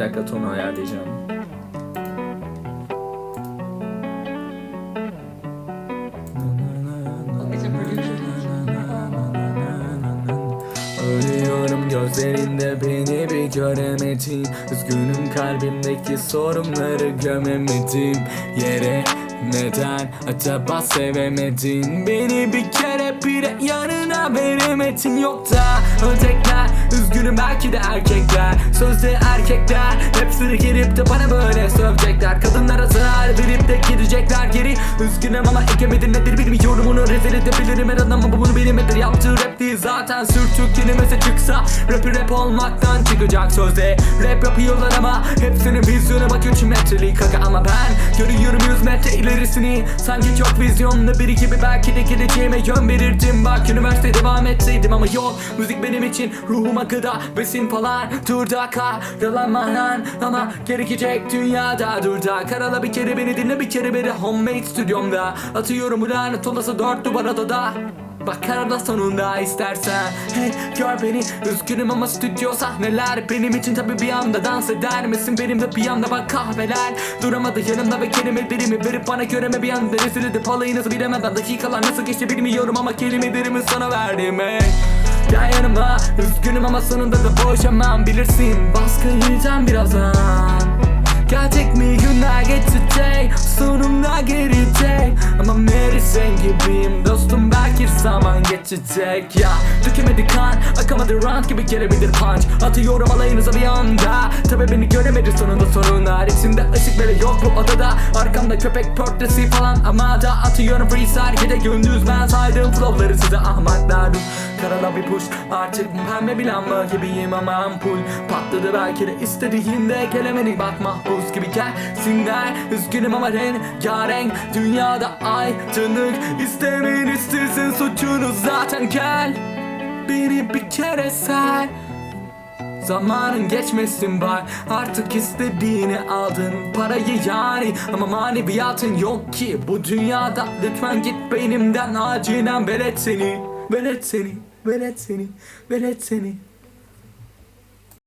dakika tonu ayarlayacağım. Ölüyorum gözlerinde beni bir göremedin Üzgünüm kalbimdeki sorunları gömemedim Yere neden acaba sevemedin? Beni bir kere bile yanına veremedin Yok da ötekler belki de erkekler Sözde erkekler. Hepsini gelip de bana böyle sövecekler. Kadınlara zarar verip de gidecekler geri. Üzgünüm ama ekemedin nedir bilmiyorum. Onu rezil edebilirim. Her adam ama bunu bilmedir Yaptığı rap değil zaten sürtük kelimesi çıksa. Rapi rap olmaktan çıkacak sözde. Rap yapıyorlar ama bak 3 metrelik kaka Ama ben görüyorum 100 metre ilerisini. Sanki çok vizyonlu biri gibi belki de geleceğime yön verirdim. Bak üniversite devam etseydim ama yol Müzik benim için ruhuma gıda besin falan Dur da karalaman ama gerekecek dünyada. Dur da karala bir kere beni dinle bir kere beni homemade stüdyomda. Atıyorum bu lanet olası dört duvar odada Bakarım da sonunda istersen? Hey gör beni. Üzgünüm ama stüdyo sahneler Benim için tabi bir anda dans eder misin? Benimle bir anda bak kahveler. Duramadı yanımda ve kelimelerimi verip bana göreme bir anda Rezil edip alayınızı bilemeden Dakikalar nasıl geçti bilmiyorum ama kelimelerimi sana verdim hey. Gel yanıma. Üzgünüm ama sonunda da boşamam bilirsin. Baskı yiyeceğim birazdan. Gelecek mi günler geçecek? Sonunda gelecek Ama Mary sen gibiyim Dostum belki zaman geçecek Ya. Dökemedi kan Akamadı rant gibi gelebilir punch. Atıyorum alayınıza bir anda. Tabi beni göremedi sonunda sorunlar. İçimde ışık bile yok bu odada. Arkamda köpek portresi falan Ama da atıyorum freestyle. Gece gündüz ben saydığım flowları size ahmaklar. Karala bir push Artık pembe bir lamba gibiyim ama ampul Patladı belki de istediğinde Gelemedi bak mahpus gibi gelsinler. Üzgünüm ama rengarenk Dünyada aydınlık İstemeyin istesin suçunuz zaten gel. Beni bir kere ser Zamanın geçmesin var Artık istediğini aldın. Parayı yani. Ama maneviyatın yok ki. Bu dünyada lütfen git benimden. Acilen velet seni. Velet seni. Velet seni. Velet seni